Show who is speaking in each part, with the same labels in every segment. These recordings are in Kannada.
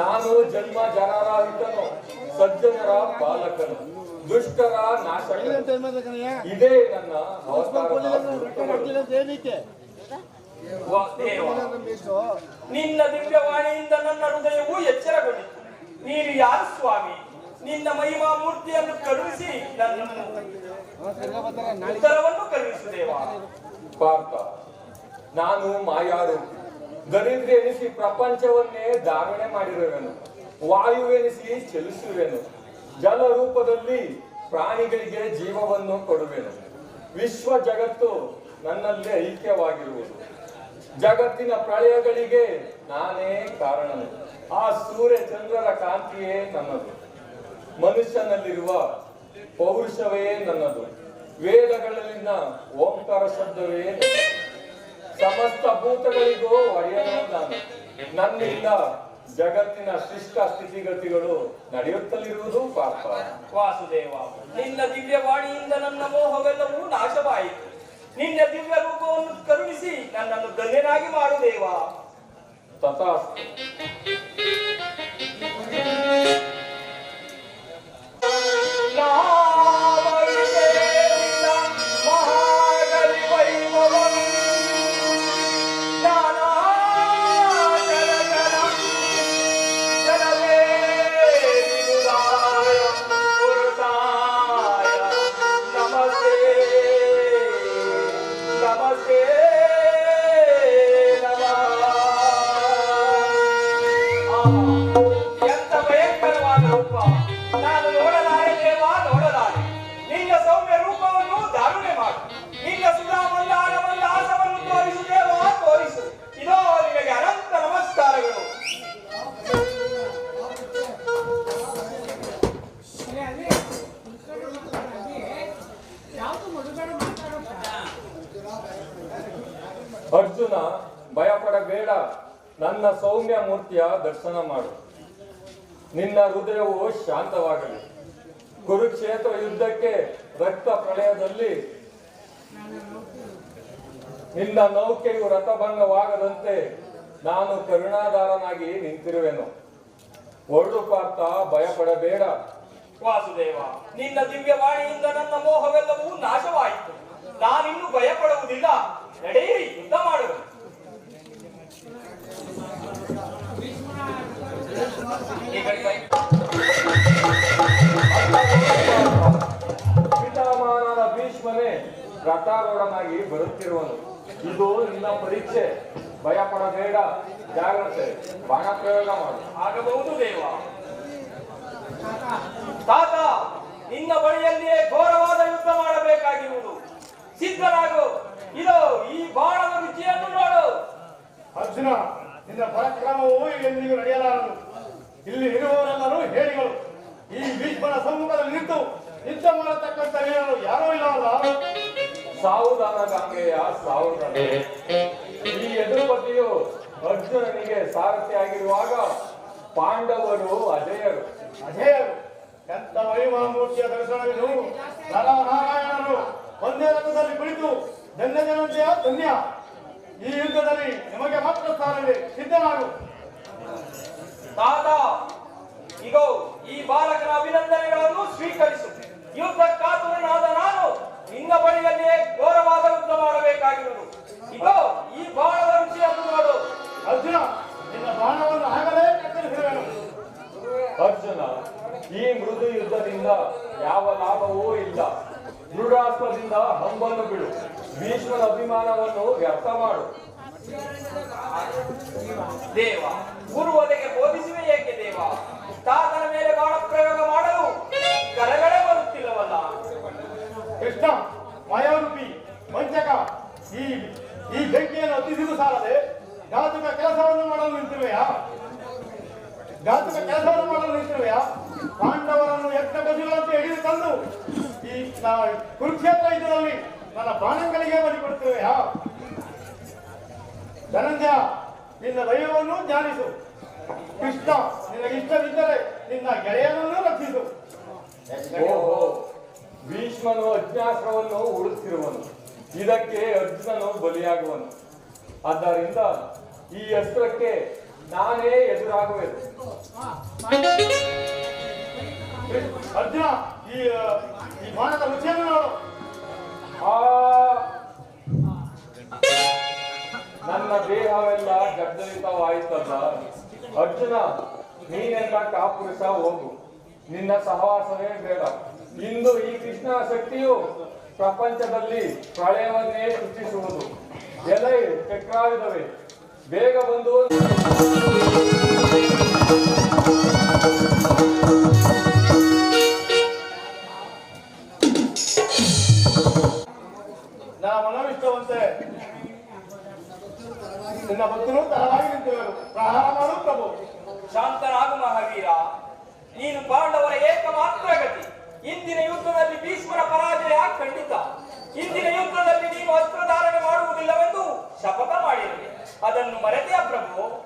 Speaker 1: ನಾನು ಜನ್ಮ ಜನರಾಹಿತನು ಸಜ್ಜನರ ಬಾಲಕನು, ದುಷ್ಟರ ಇದೇ ನನ್ನ
Speaker 2: ನಿನ್ನ ದಿವ್ಯವಾಣಿಯಿಂದ ನನ್ನ ಹೃದಯವು ಎಚ್ಚರಗೊಂಡಿತು. ನೀನು ಯಾರು ಸ್ವಾಮಿ? ನಿನ್ನ ಮಹಿಮಾ ಮೂರ್ತಿಯನ್ನು ಕಳುಹಿಸಿ ನನ್ನ ಉತ್ತರವನ್ನು ಕಳುಹಿಸು ದೇವ.
Speaker 1: ಪಾರ್ಥ, ನಾನು ಮಾಯಾರು. ದರಿದ್ರ ಎನಿಸಿ ಪ್ರಪಂಚವನ್ನೇ ಧಾರಣೆ ಮಾಡಿರುವೆನು, ವಾಯುವೆನಿಸಿ ಚಲಿಸುವೆನು ಜಲ ರೂಪದಲ್ಲಿ ಪ್ರಾಣಿಗಳಿಗೆ ಜೀವವನ್ನು ಕೊಡುವೆನು. ವಿಶ್ವ ಜಗತ್ತು ನನ್ನಲ್ಲೇ ಐಕ್ಯವಾಗಿರುವುದು. ಜಗತ್ತಿನ ಪ್ರಳಯಗಳಿಗೆ ನಾನೇ ಕಾರಣನು. ಆ ಸೂರ್ಯ ಚಂದ್ರರ ಕಾಂತಿಯೇ ನನ್ನದು. ಮನುಷ್ಯನಲ್ಲಿರುವ ಪೌರುಷವೇ ನನ್ನದು. ವೇದಗಳಲ್ಲಿನ ಓಂಕಾರ ಶಬ್ದವೇ. ಸಮಸ್ತ ಭೂತಗಳಿಗೂ ಒಡೆಯನು ನಾನು ನನ್ನಿಂದ ಜಗತ್ತಿನ ಶಿಷ್ಟ ಸ್ಥಿತಿಗತಿಗಳು ನಡೆಯುತ್ತಲಿರುವುದು ಪಾಪ.
Speaker 2: ವಾಸುದೇವ ನಿನ್ನ ದಿವ್ಯವಾಣಿಯಿಂದ ನನ್ನ ಮೋಹವೆಲ್ಲವೂ ನಾಶವಾಯಿತು. ನಿನ್ನ ದಿವ್ಯ ರೂಪವನ್ನು ಕರುಣಿಸಿ ನನ್ನನ್ನು ಧನ್ಯನಾಗಿ ಮಾಡು ದೇವ.
Speaker 1: ತಥಾಸ್ತು. ಭಯಪಡಬೇಡ ನನ್ನ ಸೌಮ್ಯ ಮೂರ್ತಿಯ ದರ್ಶನ ಮಾಡು. ನಿನ್ನ ಹೃದಯವು ಶಾಂತವಾಗಲಿ. ಕುರುಕ್ಷೇತ್ರ ಯುದ್ಧಕ್ಕೆ ರಕ್ತ ಪ್ರಳಯದಲ್ಲಿ ನಿನ್ನ ನೌಕೆಯು ರಥಭಂಗವಾಗದಂತೆ ನಾನು ಕರುಣಾಧಾರನಾಗಿ ನಿಂತಿರುವೆನು. ಒಳ್ಳು ಪಾರ್ಥ ಭಯಪಡಬೇಡ
Speaker 2: ವಾಸುದೇವ, ನಿನ್ನ ದಿವ್ಯವಾಣಿಯಿಂದ ನನ್ನ ಮೋಹವೆಲ್ಲವೂ ನಾಶವಾಯಿತು. ನಾನಿನ್ನು ಭಯಪಡುವುದಿಲ್ಲ. ನಡೆಯಿರಿ, ಯುದ್ಧ ಮಾಡುವೆ
Speaker 1: ಪಿತಾಮಹನಾದ ಭೀಷ್ಮನೇ ರಥಾರೂಢನಾಗಿ ಬರುತ್ತಿರುವನು. ಇದು ನಿನ್ನ ಪರೀಕ್ಷೆ. ಭಯಪಡಬೇಡ ಜಾಗ್ರತೆ. ಬಾಣ ಪ್ರಯೋಗ ಮಾಡು.
Speaker 2: ಆಗಬಹುದು ದೇವ. ತಾತ, ನಿನ್ನ ಬಳಿಯಲ್ಲಿಯೇ ಘೋರವಾದ ಯುದ್ಧ ಮಾಡಬೇಕಾಗಿರುವುದು. ಸಿದ್ಧರಾಗು. ಇದು ಈ ಬಾಣದ ರುಚಿಯನ್ನು ನೋಡು.
Speaker 3: ಅರ್ಜುನ, ನಿನ್ನ ಪರಾಕ್ರಮವು ಎಂದಿಗೂ ನಡೆಯಲಾರದು. ಇಲ್ಲಿ ಇರುವವರೆಲ್ಲರೂ ಹೇಳಿಗಳು ಈ ಭೀಷ್ಮನ ಸಮ್ಮುಖದಲ್ಲಿ ನಿಂತು ನಿಂತ ಮಾಡತಕ್ಕಂತ ಹೇಳಲು ಯಾರೂ ಇಲ್ಲವಲ್ಲ
Speaker 1: ಸಾವುದಾನ ಗಂಗೆಯ ಸಾವುದಾನ ಈ ಎದುರುಪತಿಯು ಅರ್ಜುನನಿಗೆ ಸಾರಥಿಯಾಗಿರುವಾಗ ಪಾಂಡವರು ಅಜಯರು.
Speaker 3: ಅಜೇಯರು. ಎಂತ ವೈಮಾಮೂರ್ತಿಯ ದರ್ಶನವಿದು. ನರನಾರಾಯಣರು ಒಂದೇ ರಥದಲ್ಲಿ ಕುಳಿತು ಧನ್ಯ ಜನತೆಯ ಧನ್ಯ. ಈ ಯುದ್ಧದಲ್ಲಿ ನಿಮಗೆ ಮಾತ್ರ ಸ್ಥಾನವಿದೆ ಸಿದ್ಧನಾಗು.
Speaker 2: ತಾತ ಇಗೋ ಈ ಬಾಲಕನ ಅಭಿನಂದನೆಗಳನ್ನು ಸ್ವೀಕರಿಸು. ಯುದ್ಧ ಕಾತುರನಾದ ನಾನು ನಿನ್ನ ಬಳಿಯಲ್ಲಿಯೇ ಘೋರವಾದ ಯುದ್ಧ ಮಾಡಬೇಕಾಗಿರುವುದು. ಇಗೋ ಈ ಬಾಣದ ರುಚಿಯನ್ನು ನೋಡು
Speaker 3: ಅರ್ಜುನ ನಿನ್ನ ಬಾಣವನ್ನು ಆಗಲೇ
Speaker 1: ಅರ್ಜುನ ಈ ಮೃದು ಯುದ್ಧದಿಂದ ಯಾವ ಲಾಭವೂ ಇಲ್ಲ. ದೃಢಾಸ್ತ್ರದಿಂದ ಹಂಬನ್ನು ಬಿಡು. ಭೀಷ್ಮನ ಅಭಿಮಾನವನ್ನು ವ್ಯರ್ಥ ಮಾಡು.
Speaker 2: ದೇವ ಗುರುವದೆಗೆ ಬೋಧಿಸುವೆ ಏಕೆ ದೇವ? ತಾತನ ಮೇಲೆ ಬಾಣ ಪ್ರಯೋಗ ಮಾಡಲು ಕರಗಳೇ ಬರುತ್ತಿಲ್ಲವಲ್ಲ?
Speaker 3: ಕೃಷ್ಣ, ಮಾಯಾರೂಪಿ, ವಂಚಕ, ಈ ಈ ಬೆಂಕಿಯನ್ನು ಹತ್ತಿಸಿದು ಸಾಲದೆ ಘಾತುಕ ಕೆಲಸವನ್ನು ಮಾಡಲು ನಿಂತಿರುವೆಯಾ? ಘಾತುಕ ಕೆಲಸವನ್ನು ಮಾಡಲು ನಿಂತಿರುವೆಯಾ? ಪಾಂಡವರನ್ನು ಯಜ್ಞ ಗಜಗಳಂತೆ ಹಿಡಿದು ತಂದು ಈ ಕುರುಕ್ಷೇತ್ರ ಇದರಲ್ಲಿ ನನ್ನ ಬಾಣಗಳಿಗೆ ಬಲಿಕೊಡುತ್ತಿರುವೆಯಾ? ಧನಂಜಯ ನಿನ್ನ ದೈವವನ್ನು ಧ್ಯಾನಿಸು ಕೃಷ್ಣ ನಿನಗೆ ಇಷ್ಟವಿದ್ದರೆ ನಿನ್ನ ಗೆಳೆಯನನ್ನು ರಕ್ಷಿಸು.
Speaker 1: ಓಹೋ ಭೀಷ್ಮನು ಅಜ್ಞಾಸ್ತ್ರವನ್ನು ಉಳಿಸಿರುವನು ಇದಕ್ಕೆ ಅರ್ಜುನನು ಬಲಿಯಾಗುವನು. ಆದ್ದರಿಂದ ಈ ಅಸ್ತ್ರಕ್ಕೆ ನಾನೇ ಎದುರಾಗಬೇಕು
Speaker 3: ಅರ್ಜುನ ಈ ಬಾಣದ ರುಚಿಯನ್ನು ನೋಡು.
Speaker 1: ಆ ನನ್ನ ದೇಹವೆಲ್ಲ ಜರ್ಜರಿತವಾಯಿತಲ್ಲ ಅರ್ಜುನ ನೀನೆಲ್ಲ ಕಾಪುರುಷ ಹೋಗು. ನಿನ್ನ ಸಹವಾಸವೇ ಬೇಡ. ಇಂದು ಈ ಕೃಷ್ಣ ಶಕ್ತಿಯು ಪ್ರಪಂಚದಲ್ಲಿ ಪ್ರಳಯವನ್ನೇ ಸೃಷ್ಟಿಸುವುದು. ಎಲೆ ಚಕ್ರಾಯುಧವೇ, ಬೇಗ ಬಂದು
Speaker 3: ನಿನ್ನ ಭಕ್ತರು ತರವಾಗಿ ನಿಂತಿರುವರು ಪ್ರಹಾರ ಮಾಡು ಪ್ರಭು.
Speaker 2: ಶಾಂತನಾಗು ಮಹಾವೀರ. ನೀನು ಪಾಂಡವರ ಏಕಮಾತ್ರ ಗತಿ. ಇಂದಿನ ಯುದ್ಧದಲ್ಲಿ ಭೀಷ್ಮರ ಪರಾಜಯ ಖಂಡಿತ. ಇಂದಿನ ಯುದ್ಧದಲ್ಲಿ ನೀನು ಅಸ್ತ್ರಧಾರಣೆ ಮಾಡುವುದಿಲ್ಲವೆಂದು ಶಪಥ ಮಾಡಿರುವೆ ಅದನ್ನು ಮರೆತೆಯ ಪ್ರಭು?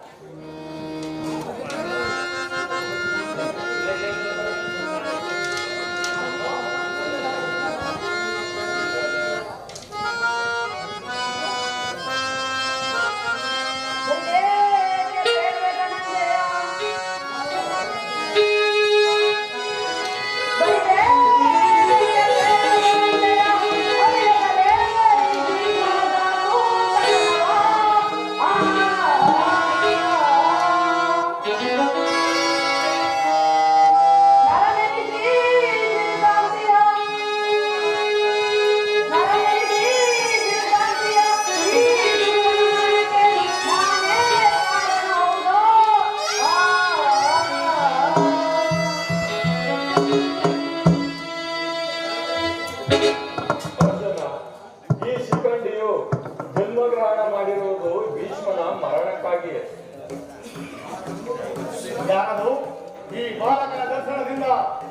Speaker 1: ಮರಣಕ್ಕಾಗಿಯೇ
Speaker 3: ಯಾರು ಈ ಬಾಲಕನ ದರ್ಶನದಿಂದ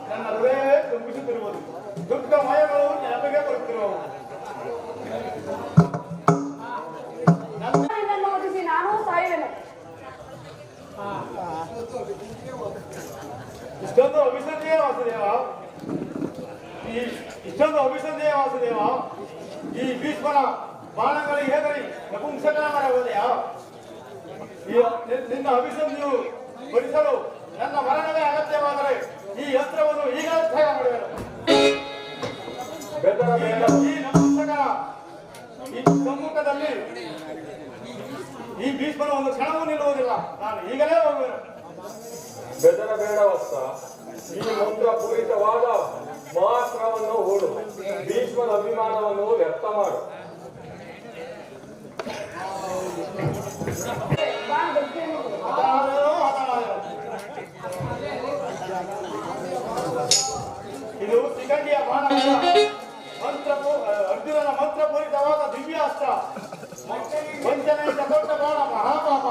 Speaker 3: ನನ್ನ ಹೃದಯ ತುಂಬಿಸುತ್ತಿರುವುದು. ದುಃಖಮಯಗಳು ನೆನಪಿಗೆ ಬರುತ್ತಿರುವವು.
Speaker 4: ನಾನು ಸಾಯುವೆನು.
Speaker 3: ಇಷ್ಟೊಂದು ಅಭಿಸಂಧಿಯ ವಾಸುದೇವ. ಈ ಇಷ್ಟೊಂದು ಅಭಿಸಂಧಿಯ ವಾಸುದೇವ. ಈ ಭೀಷ್ಮನ ಬಾಣಗಳಿಗೆ ಹೆದರಿ ನಪುಂಸಕನ ಮಾಡಬಹುದೆಯಾ ಈ ನಿ- ನಿನ್ನ ಅಭಿಸಂಧಿಯು ಭರಿಸಲು ನನ್ನ ಮರಣವೇ ಅಗತ್ಯವಾದರೆ ಈ ಯಂತ್ರವನ್ನು ಈಗ ತ್ಯಾಗ ಮಾಡುವೆನು ಈ ಈ ಸಮ್ಮುಖದಲ್ಲಿ ಈ ಭೀಷ್ಮನ ಒಂದು ಕ್ಷಣವೂ ನಿಲ್ಲುವುದಿಲ್ಲ. ನಾನು ಈಗಲೇ ಹೋಗುವೆನು
Speaker 1: ಬೆದರ ಬೇಡ ವತ್ಸ ಈ ಮಂತ್ರ ಪೂರಿತವಾದ ಮಾತ್ರವನ್ನು ಹೂಡು. ಭೀಷ್ಮನ ಅಭಿಮಾನವನ್ನು ವ್ಯಕ್ತ ಮಾಡು
Speaker 4: ಬಾಣ ಗಟ್ಟಿಯನ್ನು
Speaker 3: ಹತನಾದೆನೋ ಹತನಾದೆನೋ. ಇದು ಶಿಖಂಡಿಯ ಬಾಣವಲ್ಲ ಮಂತ್ರ ಪೂ- ಅರ್ಜುನನ ಮಂತ್ರಪೂರಿತವಾದ ದಿವ್ಯಾಸ್ತ್ರ. ವಂಚನೆಯಿಂದ ದೊಡ್ಡ ಬಾಣ ಮಹಾಪಾಪ.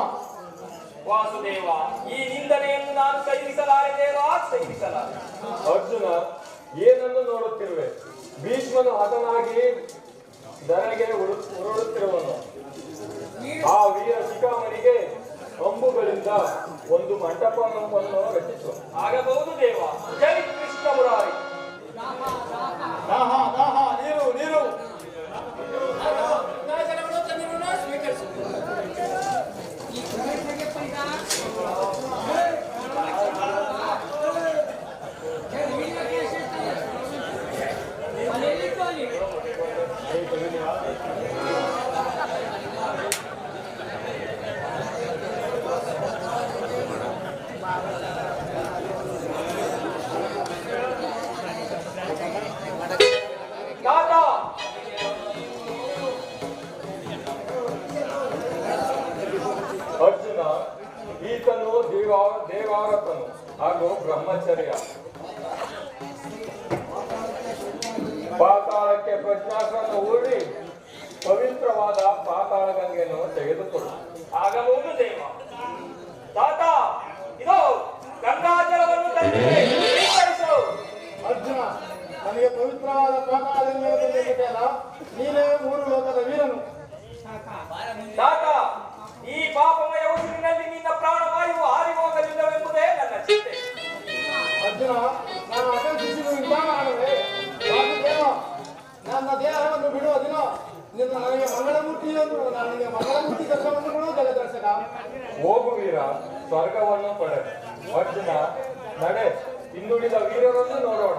Speaker 2: ವಾಸುದೇವ ಈ ನಿಂದನೆಯನ್ನು ನಾನು ಸಹಿಸಲಾರೆ ದೇವ ಸಹಿಸಲಾರೆ.
Speaker 1: ಅರ್ಜುನ ಏನನ್ನು ನೋಡುತ್ತಿರುವೆ? ಭೀಷ್ಮನು ಹತನಾಗಿ ಧರೆಗೆ ಉರು- ಉರುಳುತ್ತಿರುವನು. ಆ ವೀರ ಶಿಖಾಮಣಿಗೆ ಅಂಬುಗಳಿಂದ ಒಂದು ಮಂಟಪವನ್ನು ರಚಿಸುವ.
Speaker 2: ಆಗಬಹುದು.
Speaker 1: ದೇವಾರತನು ಹಾಗೂ ಬ್ರಹ್ಮಚರ್ಯ. ಪಾತಾಳಕ್ಕೆ ಪ್ರಜ್ಞಾಸನ್ನು ಹೂಡಿ ಪವಿತ್ರವಾದ ಪಾತಾಳ ಗಂಗೆಯನ್ನು ತೆಗೆದುಕೊಡು
Speaker 2: ಆಗಬಹುದು ದೇವ.
Speaker 3: ನಾನು
Speaker 2: ಆಕಾಂಕ್ಷಿಸಿದ ವಿದ್ಯಾಮಾನವೇ ನನ್ನ
Speaker 3: ದೇಹವನ್ನು ಬಿಡುವ ದಿನ ನಿನ್ನ ನನಗೆ ಮಂಗಳಮೂರ್ತಿಯನ್ನು ನನಗೆ ಮಂಗಳಮೂರ್ತಿ ದರ್ಶನವನ್ನು ಕೊಡುವ ಜಗದರ್ಶಕ ವೀರ
Speaker 1: ಸ್ವರ್ಗವನ್ನು ಪಡೆ. ಅರ್ಜುನ, ನಡೆ, ಹಿಂದುಳಿದ ವೀರರನ್ನು ನೋಡೋಣ.